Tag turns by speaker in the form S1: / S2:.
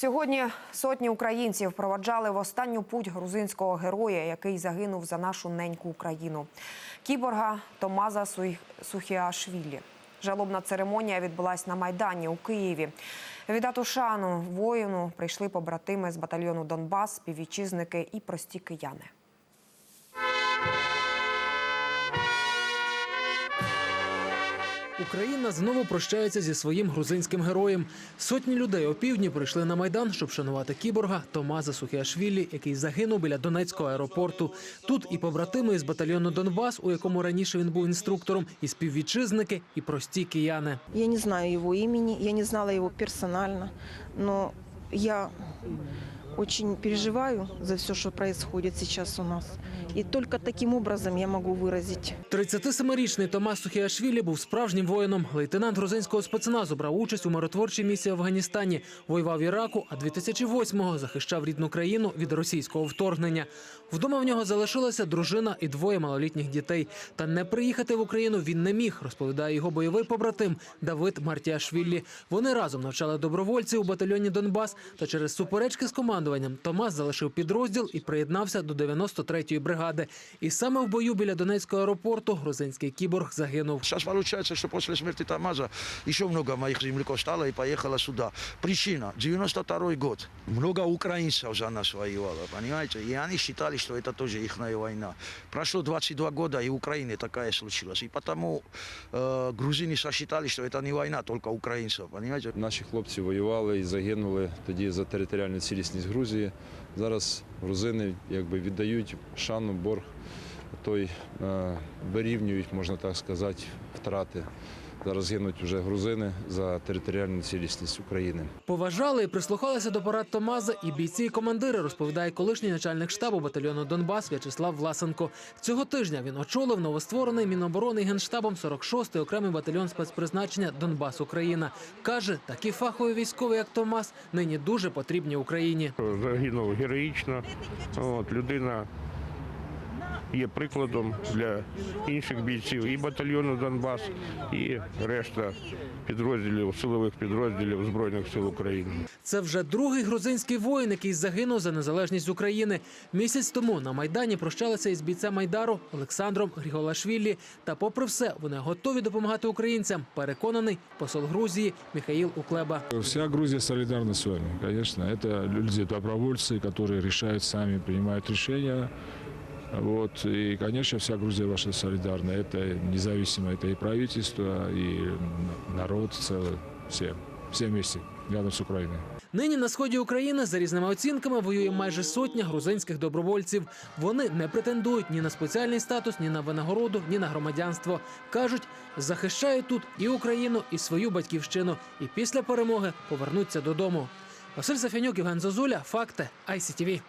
S1: Сьогодні сотні українців проваджали в останню путь грузинського героя, який загинув за нашу неньку Україну. Кіборга Томаза Сухіашвілі. Жалобна церемонія відбулась на Майдані у Києві. Від шану воїну прийшли побратими з батальйону Донбас, співвітчизники і прості кияни.
S2: Україна знову прощається зі своїм грузинським героєм. Сотні людей опівдні прийшли на майдан, щоб шанувати кіборга Томаза Сухіашвілі, який загинув біля Донецького аеропорту. Тут і побратими із батальйону Донбас, у якому раніше він був інструктором, і співвітчизники, і прості кияни.
S3: Я не знаю его имени, я не знала его персонально, но я очень переживаю за все, что происходит сейчас у нас. И только таким образом я могу выразить
S2: 37-річний Томас Сухіашвілі був справжнім воїном. Лейтенант грузинського спецназу брав участь у миротворчій місії в Афганістані, воював в Іраку, а 2008-го захищав рідну країну від російського вторгнення. Вдома в нього залишилася дружина і двоє малолітніх дітей. Та не приїхати в Україну він не міг, розповідає його бойовий побратим Давид Мартіашвілі. Вони разом навчали добровольців у батальйоні Донбас. Та через суперечки з командуванням Томас залишив підрозділ і приєднався до 93-ї бригади. І саме в бою біля Донецького аеропорту грузинський кіборг загинув.
S4: Сейчас получается, что после смерти Тамаза еще много моих земляков стало и поехало сюда. Причина – 92 год. Много украинцев за нас воевало, понимаете? И они считали, что это тоже их война. Прошло 22 года, и в Украине такая случилась. И потому э, грузины сосчитали, что это не война только украинцев, понимаете?
S5: Наші хлопці воювали і загинули тоді за територіальну цілісність Грузії. Зараз грузини якби віддають шану, борг той е, вирівнюють, можна так сказати, втрати. Зараз гинуть вже грузини за територіальну цілісність України.
S2: Поважали і прислухалися до порад Томаза і бійці і командири, розповідає колишній начальник штабу батальйону Донбас В'ячеслав Власенко. Цього тижня він очолив новостворений Міноборони генштабом 46-й окремий батальйон спецпризначення Донбас Україна. Каже, такі фахові військові, як Томас, нині дуже потрібні Україні.
S6: загинув героїчно. От, людина є прикладом для інших бійців і батальйону Донбас, і решта підрозділів, силових підрозділів Збройних сил України.
S2: Це вже другий грузинський воїн, який загинув за незалежність України. Місяць тому на майдані прощалися із бійцем Майдару Олександром Гріголашвілі. Та, попри все, вони готові допомагати українцям. Переконаний посол Грузії Михаїл Уклеба.
S7: Вся Грузия солидарна с вами, конечно. Это люди-добровольцы, которые решают сами, принимают решения. Вот. И, конечно, вся Грузия ваша солидарна. Это независимо, это и правительство, и народ целый, все. Все вместе, рядом с Украиной.
S2: Нині на сході України за різними оцінками воює майже сотня грузинських добровольців. Вони не претендують ні на спеціальний статус, ні на винагороду, ні на громадянство. кажуть, захищають тут і Україну, і свою батьківщину. І після перемоги повернуться додому. Василь Сафянюк, Євген Зозуля, факти ICTV.